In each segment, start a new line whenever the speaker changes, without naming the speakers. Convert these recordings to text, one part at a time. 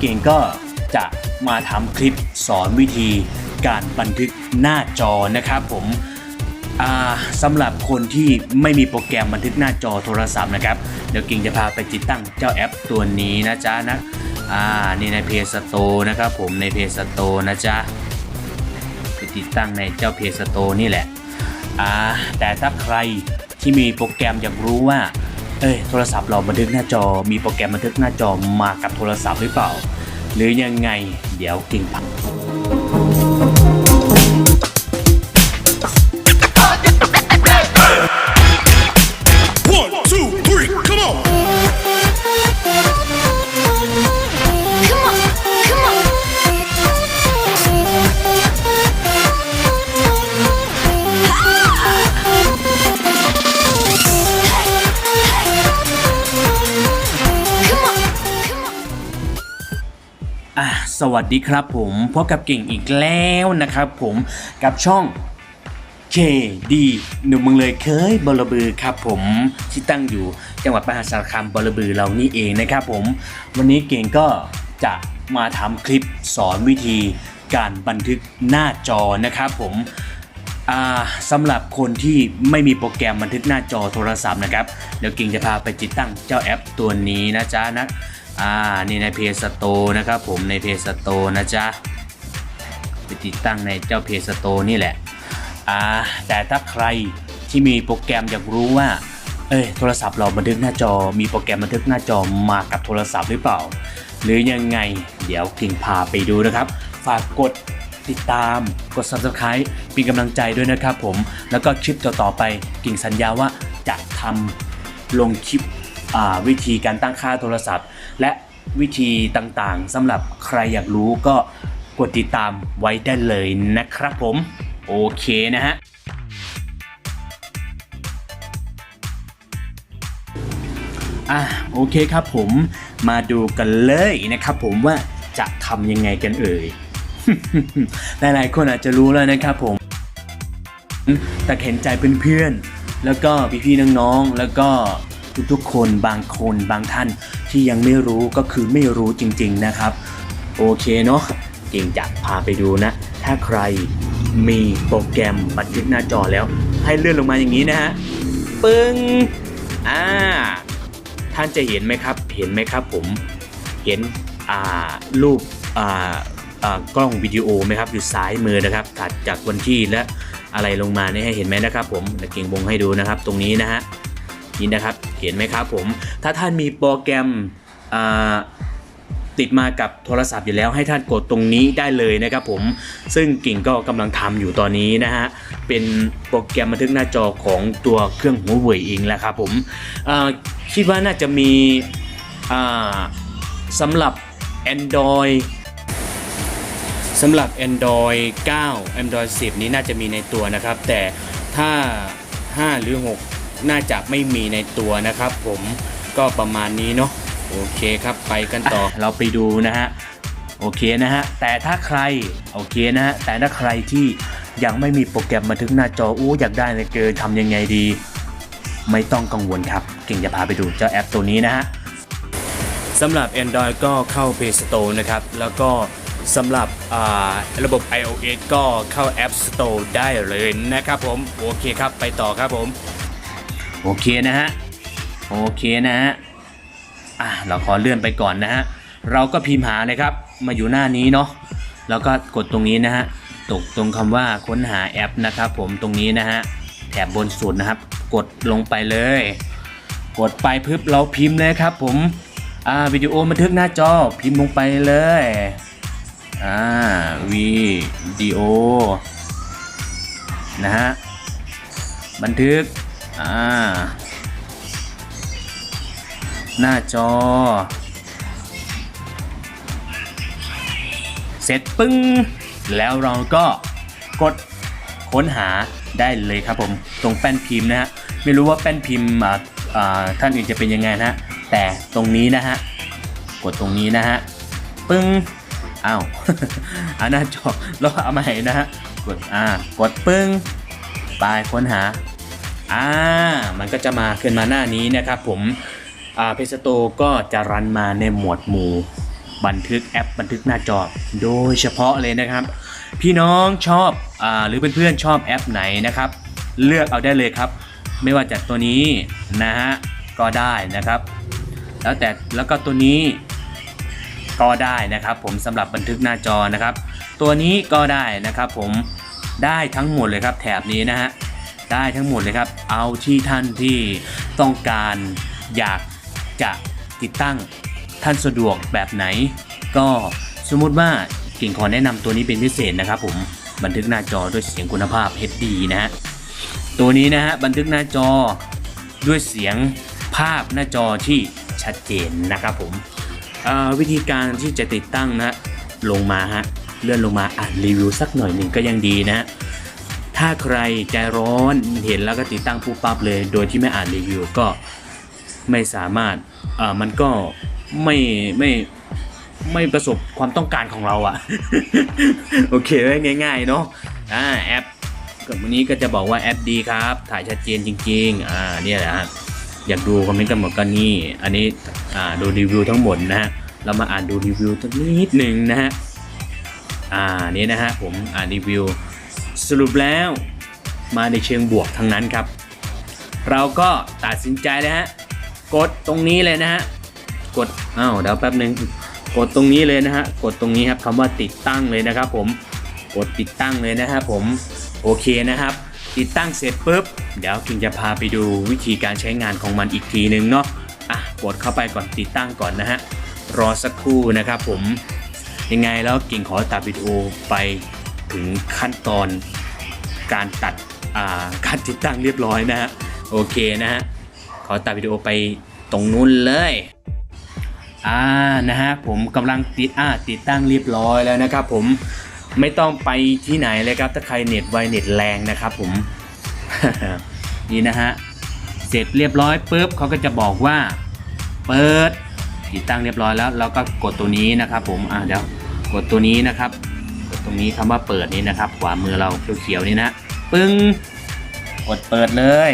เก่งก็จะมาทำคลิปสอนวิธีการบันทึกหน้าจอนะครับผมสำหรับคนที่ไม่มีโปรแกรมบันทึกหน้าจอโทรศัพท์นะครับ เดี๋ยวเก่งจะพาไปติดตั้งเจ้าแอปตัวนี้นะจ๊ะนะอ่านี่ในเพจสโตนะครับผมในเพจสโตนะจ๊ะไปติดตั้งในเจ้าเพจสโตนี่แหละอ่าแต่ถ้าใครที่มีโปรแกรมอยากรู้ว่าเอ้ยโทรศัพท์เราบันทึกหน้าจอมีโปรแกรมบันทึกหน้าจอมากับโทรศัพท์หรือเปล่า หรือยังไงเดี๋ยวกิ่งพัง วัสดีครับผมพบกับเก่งอีกแล้วนะครับผมกับช่อง KD หนุ่มเมืองเลยเคยบลบือครับผมที่ตั้งอยู่จังหวัดมหาสารคามบลบือเรานี่เองนะครับผม วันนี้เก่งก็จะมาทำคลิปสอนวิธีการบันทึกหน้าจอนะครับผมสำหรับคนที่ไม่มีโปรแกรมบันทึกหน้าจอโทรศัพท์นะครับเดี๋ยวกิ่งจะพาไปติดตั้งเจ้าแอปตัวนี้นะจ๊ะนะ อ่า นี่ในเพจสโตนะครับผมในเพจสโตนะจ๊ะไปติดตั้งในเจ้าเพจสโตนี่แหละ อ่า แต่ถ้าใครที่มีโปรแกรมอยากรู้ว่า เอ้ย โทรศัพท์เราบันทึกหน้าจอ มีโปรแกรมบันทึกหน้าจอมากับโทรศัพท์หรือเปล่า หรือยังไง เดี๋ยวกิ่งพาไปดูนะครับ ฝากกดติดตาม กด subscribe เป็นกำลังใจด้วยนะครับผม แล้วก็คลิปต่อๆไปกิ่งสัญญาว่าจะทำลงคลิป วิธีการตั้งค่าโทรศัพท์ และวิธีต่างๆสำหรับใครอยากรู้ก็กดติดตามไว้ได้เลยนะครับผม โอเคนะฮะอะโอเคครับผมมาดูกันเลยนะครับผมว่าจะทำยังไงกันเอ่ย หลายๆคนอาจจะรู้แล้วนะครับผม แต่เห็นใจเพื่อนๆ แล้วก็พี่ๆน้องๆ แล้วก็ ทุกๆ คนบางคนบางท่านที่ยังไม่รู้ก็คือไม่รู้จริงๆนะครับ โอเคเนาะเก่งจะพาไปดูนะ ถ้าใครมีโปรแกรมบันทึกหน้าจอแล้ว ให้เลื่อนลงมาอย่างนี้นะฮะปึ้งอ่าท่านจะเห็นไหมครับ เห็นไหมครับผมเห็นอ่ารูปอ่าอ่ากล้องวิดีโอไหมครับอยู่ซ้ายมือนะครับถัดจากวันที่และอะไรลงมาเนี่ยให้เห็นไหมนะครับผมเดี๋ยวเก่งวงให้ดูนะครับ ตรงนี้นะฮะ นี่นะครับ เห็นไหมครับผม ถ้าท่านมีโปรแกรมติดมากับโทรศัพท์อยู่แล้วให้ท่านกดตรงนี้ได้เลยนะครับผม ซึ่งกิ่งก็กำลังทำอยู่ตอนนี้นะฮะ เป็นโปรแกรมบันทึกหน้าจอของตัวเครื่องหัวเว่ยเองแหละครับผมคิดว่าน่าจะมีสำหรับ Android สำหรับ Android 9 Android 10 นี้น่าจะมีในตัวนะครับ แต่ถ้า 5 หรือ 6 น่าจะไม่มีในตัวนะครับ ผมก็ประมาณนี้เนาะโอเคครับไปกันต่อเราไปดูนะฮะโอเคนะฮะแต่ถ้าใครโอเคนะฮะแต่ถ้าใครที่ยังไม่มีโปรแกรมบันทึกหน้าจออู้อยากได้เลยเกินทำยังไงดี ไม่ต้องกังวลครับ เก่งจะพาไปดูเจ้าแอปตัวนี้นะฮะสำหรับ Android ก็เข้า Play Store นะครับ แล้วก็สำหรับอ่าระบบ iOS ก็เข้า App Store ได้เลยนะครับผม โอเคครับ ไปต่อครับผม โอเคนะฮะ โอเคนะฮะ อะเราขอเลื่อนไปก่อนนะฮะ เราก็พิมพ์หาเลยครับ มาอยู่หน้านี้เนาะ แล้วก็กดตรงนี้นะฮะ ตกตรงคำว่าค้นหาแอปนะครับผมตรงนี้นะฮะ แถบบนสุดนะครับ กดลงไปเลย กดไปปึ๊บเราพิมพ์เลยครับ ผม อ่าวิดีโอบันทึกหน้าจอพิมพ์ลงไปเลย อ่าวิดีโอนะฮะ บันทึก อ่า หน้าจอ เสร็จปึ้ง แล้วเราก็กดค้นหาได้เลยครับผมตรงแป้นพิมพ์นะฮะไม่รู้ว่าแป้นพิมพ์ท่านอื่นจะเป็นยังไงนะฮะแต่ตรงนี้นะฮะกดตรงนี้นะฮะปึ้งอ้าวอ่าหน้าจอแล้วเอามาให้นะฮะกดอ่ากดปึ้งไปค้นหา อ่ามันก็จะมาขึ้นมาหน้านี้นะครับผมอ่าเพจโตก็จะรันมาในหมวดหมู่บันทึกแอปบันทึกหน้าจอโดยเฉพาะเลยนะครับ พี่น้องชอบอาหรือเพื่อนๆชอบแอปไหนนะครับ เลือกเอาได้เลยครับ ไม่ว่าจากตัวนี้นะฮะก็ได้นะครับ แล้วแต่แล้วก็ตัวนี้ก็ได้นะครับ ผมสำหรับบันทึกหน้าจอนะครับ ตัวนี้ก็ได้นะครับ ผมได้ทั้งหมดเลยครับแถบนี้นะฮะ ได้ทั้งหมดเลยครับ เอาที่ท่านที่ต้องการอยากจะติดตั้งท่านสะดวกแบบไหน ก็สมมติว่ากิ่งขอแนะนำตัวนี้เป็นพิเศษนะครับผมบันทึกหน้าจอด้วยเสียงคุณภาพ HD นะฮะตัวนี้นะฮะบันทึกหน้าจอด้วยเสียงภาพหน้าจอที่ชัดเจนนะครับผมวิธีการที่จะติดตั้งนะลงมาฮะเลื่อนลงมาอ่านรีวิวสักหน่อยหนึ่งก็ยังดีนะฮะ ถ้าใครใจร้อนเห็นแล้วก็ติดตั้งปุ๊บปั๊บเลย โดยที่ไม่อ่านรีวิวก็ไม่สามารถอ่อมันก็ไม่ไม่ไม่ประสบความต้องการของเราอะโอเคไว้ง่ายๆเนาะอ่าแอปกับวันนี้ก็จะบอกว่าแอปดีครับ ถ่ายชัดเจนจริง ๆ อ่าเนี่ยแหละฮะอยากดูคอมเมนต์กันหมดก็นี่ อันนี้อ่าดูรีวิวทั้งหมดนะฮะเรามาอ่านดูรีวิวสักนิดหนึ่งนะฮะอ่านี่นะฮะผมอ่านรีวิว สรุปแล้วมาในเชิงบวกทั้งนั้นครับ เราก็ตัดสินใจเลยฮะกดตรงนี้เลยนะฮะกดอ้าวเดี๋ยวแป๊บหนึ่งกดตรงนี้เลยนะฮะกดตรงนี้ครับคำว่าติดตั้งเลยนะครับผมกดติดตั้งเลยนะครับผมโอเคนะครับ ติดตั้งเสร็จปุ๊บเดี๋ยวกิงจะพาไปดูวิธีการใช้งานของมันอีกทีนึงเนาะอะกดเข้าไปก่อนติดตั้งก่อนนะฮะรอสักครู่นะครับผมยังไงแล้วกิ่งขอตัดวิดีโอไป ถึงขั้นตอนการตัดการติดตั้งเรียบร้อยนะฮะโอเคนะฮะขอตัดวิดีโอไปตรงนู้นเลยอ่านะฮะผมกำลังติดอ่าติดตั้งเรียบร้อยแล้วนะครับ ผมไม่ต้องไปที่ไหนเลยครับถ้าใครเน็ตไวเน็ตแรงนะครับ ผมนี่นะฮะเสร็จเรียบร้อยปุ๊บเขาก็จะบอกว่า เปิดติดตั้งเรียบร้อยแล้วเราก็กดตัวนี้นะครับ ผมอ่าเดี๋ยวกดตัวนี้นะครับ รงนี้คำว่าเปิดนี้นะครับ ขวามือเราเขียวๆนี่นะปึ้งกดเปิดเลย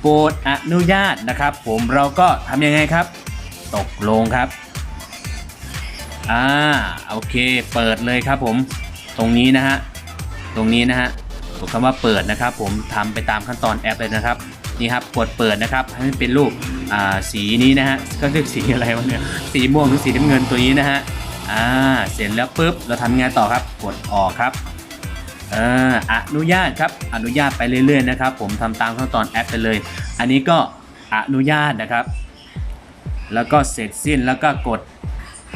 โปรดอนุญาตนะครับ ผมเราก็ทำยังไงครับ ตกลงครับอ่าโอเค เปิดเลยครับผมตรงนี้นะฮะตรงนี้นะฮะกดคำว่าเปิดนะครับ ผมทำไปตามขั้นตอนแอปเลยนะครับนี่ครับกดเปิดนะครับให้มันเป็นรูปอ่าสีนี้นะฮะก็เรียกสีอะไรวะเนี่ยสีม่วงหรือสีน้ำเงินตัวนี้นะฮะ อ่าเสร็จแล้วปุ๊บเราทำยังไงต่อครับกดออกครับอ่ออนุญาตครับอนุญาตไปเรื่อยๆนะครับ ผมทำตามขั้นตอนแอปไปเลย อันนี้ก็อนุญาตนะครับ แล้วก็เสร็จสิ้นแล้วก็กด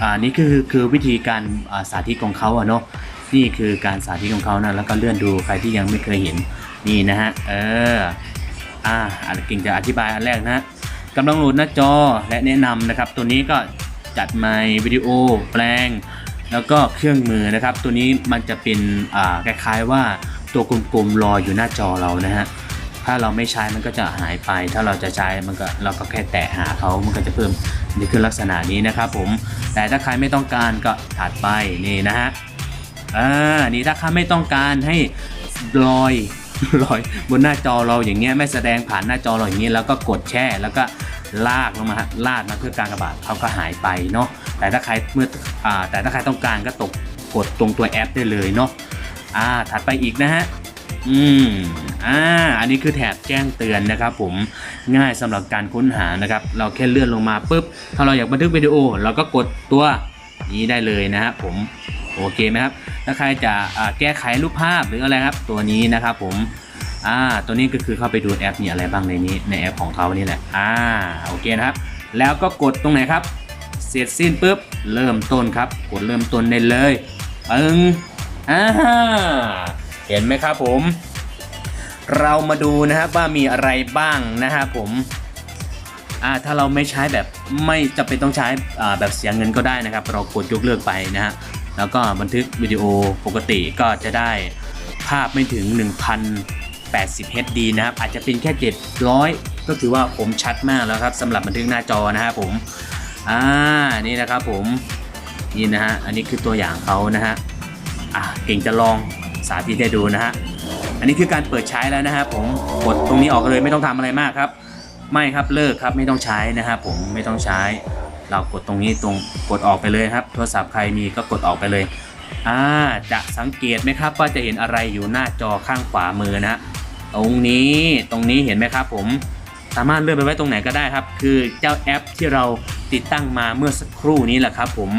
อ่านี่คือคือวิธีการาสาธิตของเขาอะเนาะนี่คือการสาธิตของเขานะแล้วก็เลื่อนดูใครที่ยังไม่เคยเห็นนี่นะฮะเอออ่าอันกิ่งจะอธิบายอันแรกนะฮะกำลังโหลดหน้าจอและแนะนำนะครับ ตัวนี้ก็ จัดไมค์วิดีโอ แปลง แล้วก็เครื่องมือนะครับ ตัวนี้มันจะเป็นคล้ายๆว่าตัวกลมๆลอยอยู่หน้าจอเรานะฮะถ้าเราไม่ใช้มันก็จะหายไป ถ้าเราจะใช้มันก็เราก็แค่แตะหาเขามันก็จะเพิ่มนี่คือลักษณะนี้นะครับผม แต่ถ้าใครไม่ต้องการก็ถัดไปนี่นะฮะอ่านี่ถ้าใครไม่ต้องการให้ลอยลอยบนหน้าจอเราอย่างเงี้ยไม่แสดงผ่านหน้าจอเราอย่างเงี้ยแล้วก็กดแช่แล้วก็ ลากลงมาลากมาเพื่อการกระบาดเขาก็หายไปเนาะแต่ถ้าใครเมื่อแต่ถ้าใครต้องการก็ตกกดตรงตัวแอปได้เลยเนาะอ่าถัดไปอีกนะฮะอืมอ่าอันนี้คือแถบแจ้งเตือนนะครับผมง่ายสำหรับการค้นหานะครับ เราแค่เลื่อนลงมาปุ๊บ ถ้าเราอยากบันทึกวิดีโอ เราก็กดตัวนี้ได้เลยนะครับผมโอเคไหมครับถ้าใครจะแก้ไขรูปภาพหรืออะไรครับ ตัวนี้นะครับผม อ่า ตัวนี้ก็คือเข้าไปดูแอปมีอะไรบ้างในนี้ในแอปของเขานี่แหละ อ่า โอเคนะครับ แล้วก็กดตรงไหนครับ เสร็จสิ้นปุ๊บ เริ่มต้นครับ กดเริ่มต้นได้เลยปึ้งอ่าเห็นไหมครับผม เรามาดูนะครับว่ามีอะไรบ้างนะครับผมอ่าถ้าเราไม่ใช้แบบไม่จำเป็นต้องใช้อ่าแบบเสียเงินก็ได้นะครับ เรากดยกเลิกไปนะฮะแล้วก็บันทึกวิดีโอปกติก็จะได้ภาพไม่ถึง 1080 HD นะครับอาจจะเป็นแค่ 700 ก็ถือว่าผมชัดมากแล้วครับสำหรับบันทึกหน้าจอนะครับผมอ่านี่นะครับผมนี่นะฮะอันนี้คือตัวอย่างเขานะฮะอะเก่งจะลองสาธิตให้ดูนะฮะอันนี้คือการเปิดใช้แล้วนะครับผมกดตรงนี้ออกเลยไม่ต้องทำอะไรมากครับ ไม่ครับเลิกครับไม่ต้องใช้นะครับผมไม่ต้องใช้ เรากดตรงนี้ตรงกดออกไปเลยครับ โทรศัพท์ใครมีก็กดออกไปเลยอ่าจะสังเกตไหมครับว่าจะเห็นอะไรอยู่หน้าจอข้างขวามือนะ ตรงนี้ตรงนี้เห็นไหมครับผมสามารถเลื่อนไปไว้ตรงไหนก็ได้ครับ คือเจ้าแอปที่เราติดตั้งมาเมื่อสักครู่นี้แหละครับผม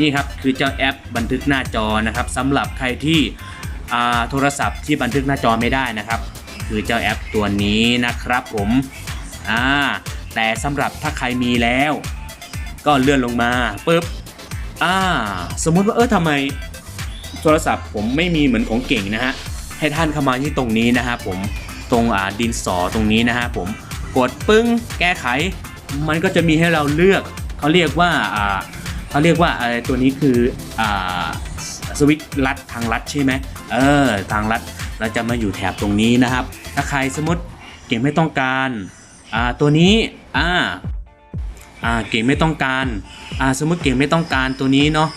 นี่ครับคือเจ้าแอปบันทึกหน้าจอนะครับสำหรับใครที่โทรศัพท์ที่บันทึกหน้าจอไม่ได้นะครับ คือเจ้าแอปตัวนี้นะครับผมอ่าแต่สำหรับถ้าใครมีแล้ว ก็เลื่อนลงมาปุ๊บอ่าสมมุติว่าเออทำไมโทรศัพท์ผมไม่มีเหมือนของเก่งนะฮะ ให้ท่านเข้ามาที่ตรงนี้นะฮะผมตรงดินสอตรงนี้นะฮะผมกดปึ้งแก้ไข มันก็จะมีให้เราเลือกเขาเรียกว่าเขาเรียกว่าอะไรตัวนี้คืออสวิตช์ลัดทางลัดใช่ไหมเออทางลัดเราจะมาอยู่แถบตรงนี้นะครับ ถ้าใครสมมติเก่งไม่ต้องการาตัวนี้อ่าอ่าเก่งไม่ต้องการอ่าสมมติเก่งไม่ต้องการตัวนี้เนาะ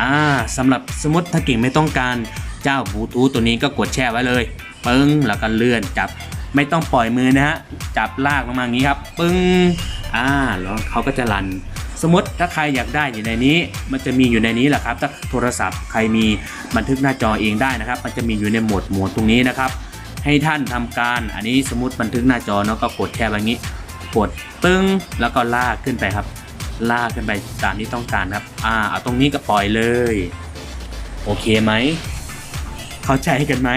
อ่าสำหรับสมมติถ้าเก่งไม่ต้องการ เจ้าบลูทูธตัวนี้ก็กดแช่ไว้เลยปึ้งแล้วก็เลื่อนจับ ไม่ต้องปล่อยมือนะฮะจับลากลงมาอย่างนี้ครับ ปึ้งอ่าแล้วเขาก็จะรัน สมมติถ้าใครอยากได้อยู่ในนี้ มันจะมีอยู่ในนี้แหละครับ ถ้าโทรศัพท์ใครมีบันทึกหน้าจอเองได้นะครับ มันจะมีอยู่ในโหมดโหมดตรงนี้นะครับ ให้ท่านทำการอันนี้สมมติบันทึกหน้าจอเนาะก็กดแค่แบบนี้ กดปึ้งแล้วก็ลากขึ้นไปครับ ลากขึ้นไปตามที่ต้องการครับ อ่าเอาตรงนี้ก็ปล่อยเลย โอเคไหม เข้าใจกันไหม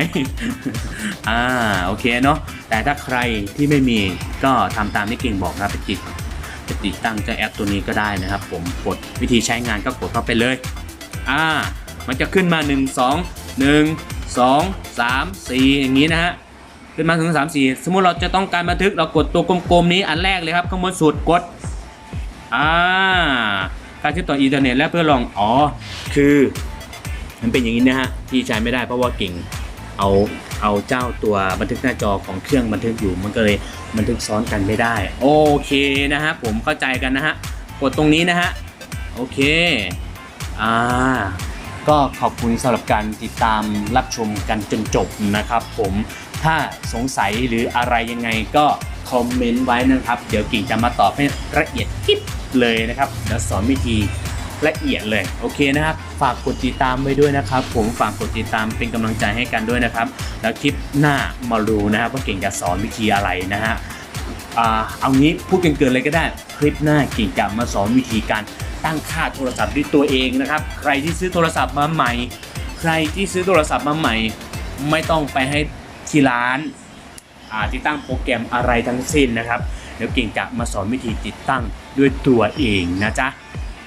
อ่าโอเคเนาะแต่ถ้าใครที่ไม่มีก็ทำตามที่เก่งบอกครับไปติดไปติดตั้งเจ้าแอปตัวนี้ก็ได้นะครับ ผมกดวิธีใช้งานก็กดเข้าไปเลยอ่ามันจะขึ้นมา 1 2 1 2 3 4 อย่างนี้นะฮะขึ้นมาถึง 3 4 สมมุติเราจะต้องการบันทึกเรากดตัวกลมๆนี้อันแรกเลยครับข้างบนสุดกดอ่าการเชื่อมต่ออินเทอร์เน็ตและเพื่อลองอ๋อคือ มันเป็นอย่างนี้นะฮะที่ใช้ไม่ได้เพราะว่าเก่งเอาเอาเจ้าตัวบันทึกหน้าจอของเครื่องบันทึกอยู่มันก็เลยบันทึกซ้อนกันไม่ได้ โอเคนะฮะผมเข้าใจกันนะฮะกดตรงนี้นะฮะโอเคอ่าก็ขอบคุณสำหรับการติดตามรับชมกันจนจบนะครับ ผมถ้าสงสัยหรืออะไรยังไงก็คอมเมนต์ไว้นะครับ เดี๋ยวกิ่งจะมาตอบให้ละเอียดทิบเลยนะครับเดี๋ยวสอนวิธี ละเอียดเลยโอเคนะครับ ฝากกดติดตามไว้ด้วยนะครับ ผมฝากกดติดตามเป็นกำลังใจให้กันด้วยนะครับ แล้วคลิปหน้ามาดูนะครับว่าเก่งจะสอนวิธีอะไรนะฮะเอางี้พูดกันเกินเลยก็ได้คลิปหน้าเก่งจะมาสอนวิธีการตั้งค่าโทรศัพท์ด้วยตัวเองนะครับ ใครที่ซื้อโทรศัพท์มาใหม่ ใครที่ซื้อโทรศัพท์มาใหม่ ไม่ต้องไปให้ที่ร้านติดตั้งโปรแกรมอะไรทั้งสิ้นนะครับ เดี๋ยวเก่งจะมาสอนวิธีติดตั้งด้วยตัวเองนะจ๊ะ